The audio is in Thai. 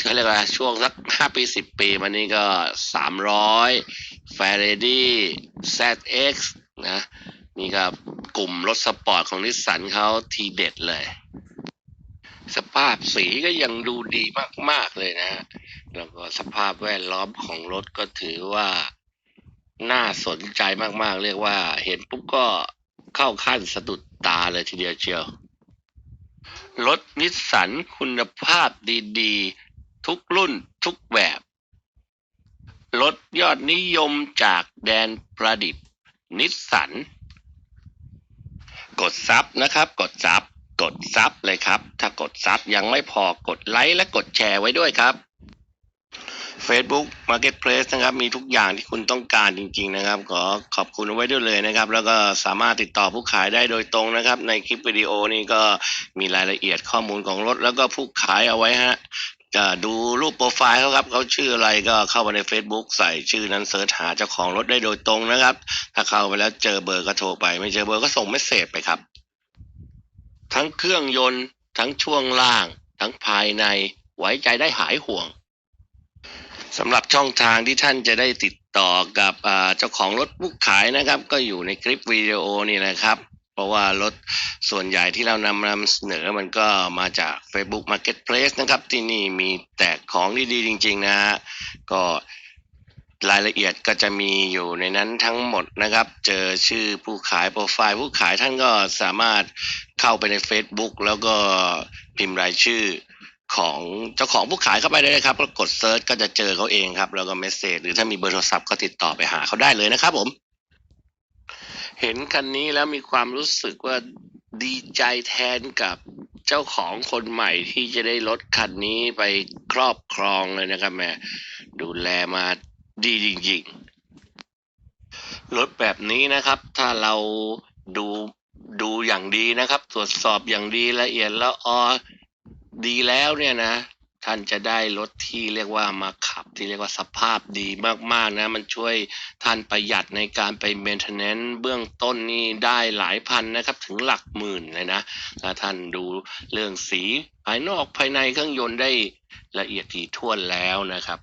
เขาเรียกว่าช่วงสักห้าปีสิบปีมานี้ก็สามร้อยแฟร์เรดี้ ZX นะนี่ก็กลุ่มรถสปอร์ตของนิสสันเขาทีเด็ดเลย สภาพสีก็ยังดูดีมาก ๆ เลยนะ แล้วก็สภาพแวดล้อมของรถก็ถือว่าน่าสนใจมาก ๆ เรียกว่า เห็นปุ๊บก็เข้าขั้นสะดุดตาเลยทีเดียวเชียว รถนิสสันคุณภาพดี ๆ ทุกรุ่นทุกแบบรถยอดนิยมจากแดนประดิษฐ์ นิสสัน กดซับนะครับ กดซับกดซับเลยครับ ถ้ากดซับยังไม่พอกดไลค์และกดแชร์ไว้ด้วยครับ Facebook Marketplace นะครับ มีทุกอย่างที่คุณต้องการจริง ๆ นะครับ ขอขอบคุณเอาไว้ด้วยเลยนะครับ แล้วก็สามารถติดต่อผู้ขายได้โดยตรงนะครับ ในคลิปวิดีโอนี้ก็มีรายละเอียดข้อมูลของรถ แล้วก็ผู้ขายเอาไว้ฮะ ดูรูปโปรไฟล์เขาครับเขาชื่ออะไรก็เข้ามาใน Facebook ใส่ชื่อนั้นเสิร์ชหาเจ้าของรถได้โดยตรงนะครับ ถ้าเข้าไปแล้วเจอเบอร์ก็โทรไป ไม่เจอเบอร์ก็ส่งเมสเซจไปครับ ทั้งเครื่องยนต์ ทั้งช่วงล่าง ทั้งภายในไว้ใจได้หายห่วงสำหรับช่องทางที่ท่านจะได้ติดต่อกับอ่าเจ้าของรถผู้ขายนะครับ ก็อยู่ในคลิปวิดีโอนี่นะครับ เพราะว่ารถส่วนใหญ่ที่เรานำนำเสนอมันก็มาจาก Facebook Marketplace นะครับ ที่นี่มีแตกของดีๆ จริง ๆ นะฮะก็รายละเอียดก็จะมีอยู่ในนั้นทั้งหมดนะครับ เจอชื่อผู้ขายโปรไฟล์ผู้ขายท่านก็สามารถเข้าไปใน Facebook แล้วก็พิมพ์รายชื่อของเจ้าของผู้ขายเข้าไปได้เลยครับแล้วกดเซิร์ชก็จะเจอเขาเองครับ แล้วก็เมสเซจหรือถ้ามีเบอร์โทรศัพท์ก็ติดต่อไปหาเขาได้เลยนะครับผม เห็นคันนี้แล้วมีความรู้สึกว่าดีใจแทนกับเจ้าของคนใหม่ที่จะได้รถคันนี้ไปครอบครองเลยนะครับแม่ดูแลมาดีจริงๆ รถแบบนี้นะครับ ถ้าเราดูดูอย่างดีนะครับ ตรวจสอบอย่างดีละเอียดแล้วออดีแล้วเนี่ยนะ ท่านจะได้รถที่เรียกว่ามาขั ที่เรียกว่าสภาพดีมากๆนะ มันช่วยท่านประหยัดในการไปเมนเทนแนนซ์เบื้องต้นนี่ได้หลายพันนะครับ ถึงหลักหมื่นเลยนะถ้าท่านดูเรื่องสีภายนอกภายในเครื่องยนต์ได้ละเอียดถี่ถ้วนแล้วนะครับ